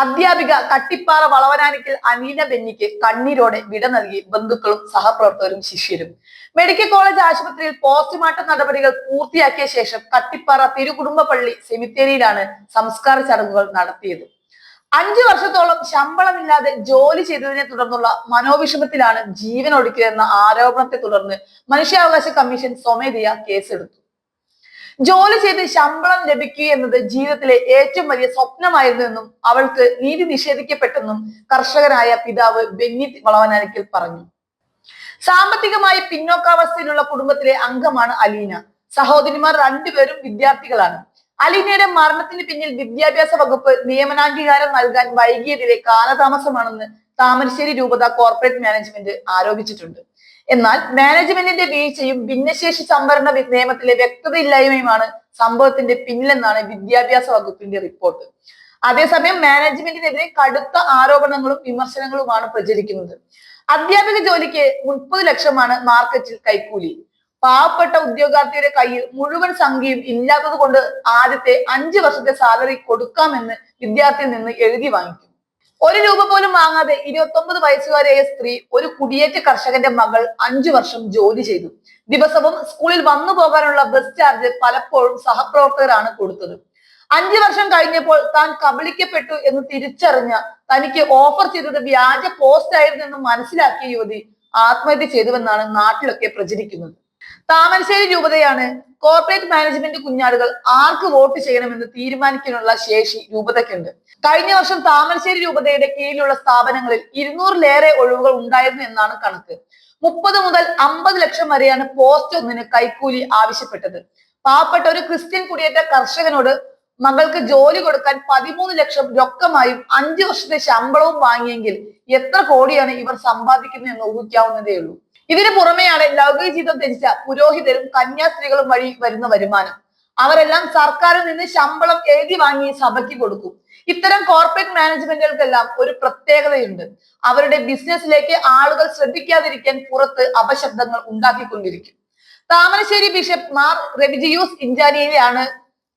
അധ്യാപിക കട്ടിപ്പാറ വളവനാനിക്കൽ അനീന ബെന്നിക്ക് കണ്ണീരോടെ വിട നൽകി ബന്ധുക്കളും സഹപ്രവർത്തകരും ശിഷ്യരും. മെഡിക്കൽ കോളേജ് ആശുപത്രിയിൽ പോസ്റ്റ്മോർട്ടം നടപടികൾ പൂർത്തിയാക്കിയ ശേഷം കട്ടിപ്പാറ തിരുകുടുംബ പള്ളി സെമിത്തേരിയിലാണ് സംസ്കാര ചടങ്ങുകൾ നടത്തിയത്. അഞ്ചു വർഷത്തോളം ശമ്പളമില്ലാതെ ജോലി ചെയ്തതിനെ തുടർന്നുള്ള മനോവിഷമത്തിലാണ് ജീവൻ ഒടുക്കിയതെന്ന ആരോപണത്തെ തുടർന്ന് മനുഷ്യാവകാശ കമ്മീഷൻ സ്വമേധയാ കേസെടുത്തു. ജോലി ചെയ്ത് ശമ്പളം ലഭിക്കുക എന്നത് ജീവിതത്തിലെ ഏറ്റവും വലിയ സ്വപ്നമായിരുന്നു എന്നും അവൾക്ക് നീതി നിഷേധിക്കപ്പെട്ടെന്നും കർഷകനായ പിതാവ് ബെന്നി വളവനാരിക്കൽ പറഞ്ഞു. സാമ്പത്തികമായി പിന്നോക്കാവസ്ഥയിലുള്ള കുടുംബത്തിലെ അംഗമാണ് അലീന. സഹോദരിമാർ രണ്ടുപേരും വിദ്യാർത്ഥികളാണ്. അലീനയുടെ മരണത്തിന് പിന്നിൽ വിദ്യാഭ്യാസ വകുപ്പ് നിയമനാംഗീകാരം നൽകാൻ വൈകിയതിലെ കാലതാമസമാണെന്ന് താമരശ്ശേരി രൂപത കോർപ്പറേറ്റ് മാനേജ്മെന്റ് ആരോപിച്ചിട്ടുണ്ട്. എന്നാൽ മാനേജ്മെന്റിന്റെ വീഴ്ചയും ഭിന്നശേഷി സംവരണ നിയമത്തിലെ വ്യക്തതയില്ലായ്മയുമാണ് സംഭവത്തിന്റെ പിന്നിലെന്നാണ് വിദ്യാഭ്യാസ വകുപ്പിന്റെ റിപ്പോർട്ട് അതേസമയം മാനേജ്മെന്റിനെതിരെ കടുത്ത ആരോപണങ്ങളും വിമർശനങ്ങളുമാണ് പ്രചരിക്കുന്നത്. അധ്യാപക ജോലിക്ക് മുപ്പത് ലക്ഷമാണ് മാർക്കറ്റിൽ കൈക്കൂലി. പാവപ്പെട്ട ഉദ്യോഗാർത്ഥിയുടെ കയ്യിൽ മുഴുവൻ സംഖ്യയും ഇല്ലാത്തത് കൊണ്ട് ആദ്യത്തെ അഞ്ചു വർഷത്തെ സാലറി കൊടുക്കാമെന്ന് വിദ്യാർത്ഥിയിൽ നിന്ന് എഴുതി വാങ്ങിക്കും. ഒരു രൂപ പോലും വാങ്ങാതെ ഇരുപത്തൊമ്പത് വയസ്സുകാരിയായ സ്ത്രീ ഒരു കുടിയേറ്റ കർഷകന്റെ മകൾ അഞ്ചു വർഷം ജോലി ചെയ്തു. ദിവസവും സ്കൂളിൽ വന്നു പോകാനുള്ള ബസ് ചാർജ് പലപ്പോഴും സഹപ്രവർത്തകരാണ് കൊടുത്തത്. അഞ്ചു വർഷം കഴിഞ്ഞപ്പോൾ താൻ കബളിക്കപ്പെട്ടു എന്ന് തിരിച്ചറിഞ്ഞ തനിക്ക് ഓഫർ ചെയ്തത് വ്യാജ പോസ്റ്റ് ആയിരുന്നു എന്ന് മനസ്സിലാക്കിയ യുവതി ആത്മഹത്യ ചെയ്തുവെന്നാണ് നാട്ടിലൊക്കെ പ്രചരിക്കുന്നത്. താമരശ്ശേരി രൂപതയാണ് കോർപ്പറേറ്റ് മാനേജ്മെന്റ് കുഞ്ഞാടുകൾ ആർക്ക് വോട്ട് ചെയ്യണമെന്ന് തീരുമാനിക്കാനുള്ള ശേഷി രൂപതയ്ക്കുണ്ട്. കഴിഞ്ഞ വർഷം താമരശ്ശേരി രൂപതയുടെ കീഴിലുള്ള സ്ഥാപനങ്ങളിൽ ഇരുന്നൂറിലേറെ ഒഴിവുകൾ ഉണ്ടായിരുന്നു എന്നാണ് കണക്ക്. മുപ്പത് മുതൽ അമ്പത് ലക്ഷം വരെയാണ് പോസ്റ്റ് ഒന്നിന് കൈക്കൂലി ആവശ്യപ്പെട്ടത്. പാവപ്പെട്ട ഒരു ക്രിസ്ത്യൻ കുടിയേറ്റ കർഷകനോട് മകൾക്ക് ജോലി കൊടുക്കാൻ പതിമൂന്ന് ലക്ഷം രൊക്കമായും അഞ്ചു വർഷത്തെ ശമ്പളവും വാങ്ങിയെങ്കിൽ എത്ര കോടിയാണ് ഇവർ സമ്പാദിക്കുന്നത് എന്ന് ഊഹിക്കാവുന്നതേ ഉള്ളൂ ഇതിനു പുറമെയാണ് ലൗകിക ജീവിതം ധരിച്ച പുരോഹിതരും കന്യാസ്ത്രീകളും വഴി വരുന്ന വരുമാനം. അവരെല്ലാം സർക്കാരിൽ നിന്ന് ശമ്പളം എഴുതി വാങ്ങി സഭയ്ക്ക് കൊടുക്കും. ഇത്തരം കോർപ്പറേറ്റ് മാനേജ്മെന്റുകൾക്കെല്ലാം ഒരു പ്രത്യേകതയുണ്ട്. അവരുടെ ബിസിനസ്സിലേക്ക് ആളുകൾ ശ്രദ്ധിക്കാതിരിക്കാൻ പുറത്ത് അപശബ്ദങ്ങൾ ഉണ്ടാക്കിക്കൊണ്ടിരിക്കും. താമരശ്ശേരി ബിഷപ്പ് മാർ റെബിജിയൂസ് ഇഞ്ചാനിയിലാണ്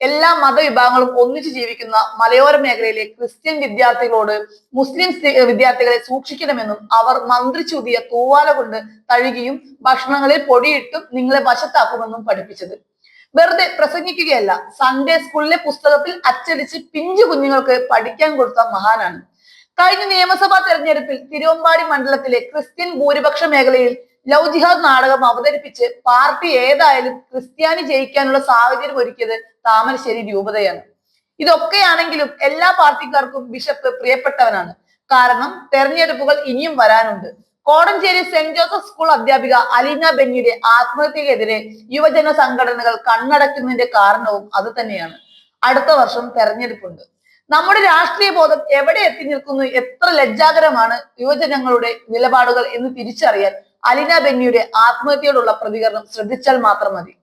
എല്ലാ മതവിഭാഗങ്ങളും ഒന്നിച്ചു ജീവിക്കുന്ന മലയോര മേഖലയിലെ ക്രിസ്ത്യൻ വിദ്യാർത്ഥികളോട് മുസ്ലിം വിദ്യാർത്ഥികളെ സൂക്ഷിക്കണമെന്നും അവർ മന്ത്രി ചൂതിയ തൂവാല കൊണ്ട് തഴുകിയും ഭക്ഷണങ്ങളിൽ പൊടിയിട്ടും നിങ്ങളെ വശത്താക്കുമെന്നും പഠിപ്പിച്ചത്. വെറുതെ പ്രസംഗിക്കുകയല്ല സൺഡേ സ്കൂളിലെ പുസ്തകത്തിൽ അച്ചടിച്ച് പിഞ്ചു കുഞ്ഞുങ്ങൾക്ക് പഠിക്കാൻ കൊടുത്ത മഹാനാണ്. കഴിഞ്ഞ നിയമസഭാ തെരഞ്ഞെടുപ്പിൽ തിരുവമ്പാടി മണ്ഡലത്തിലെ ക്രിസ്ത്യൻ ഭൂരിപക്ഷ മേഖലയിൽ ലവ് ജിഹാദ് നാടകം അവതരിപ്പിച്ച് പാർട്ടി ഏതായാലും ക്രിസ്ത്യാനി ജയിക്കാനുള്ള സാഹചര്യം ഒരുക്കിയത് താമരശ്ശേരി രൂപതയാണ്. ഇതൊക്കെയാണെങ്കിലും എല്ലാ പാർട്ടിക്കാർക്കും ബിഷപ്പ് പ്രിയപ്പെട്ടവനാണ്. കാരണം തെരഞ്ഞെടുപ്പുകൾ ഇനിയും വരാനുണ്ട്. കോടഞ്ചേരി സെന്റ് ജോസഫ് സ്കൂൾ അധ്യാപിക അലീന ബെന്നിയുടെ ആത്മഹത്യക്കെതിരെ യുവജന സംഘടനകൾ കണ്ണടയ്ക്കുന്നതിന്റെ കാരണവും അത് തന്നെയാണ്. അടുത്ത വർഷം തെരഞ്ഞെടുപ്പുണ്ട്. നമ്മുടെ രാഷ്ട്രീയ ബോധം എവിടെ എത്തി നിൽക്കുന്നു? എത്ര ലജ്ജാകരമാണ് യുവജനങ്ങളുടെ നിലപാടുകൾ എന്ന് തിരിച്ചറിയാൻ അലീന ബെന്നിയുടെ ആത്മഹത്യയോടുള്ള പ്രതികരണം ശ്രദ്ധിച്ചാൽ മാത്രം മതി.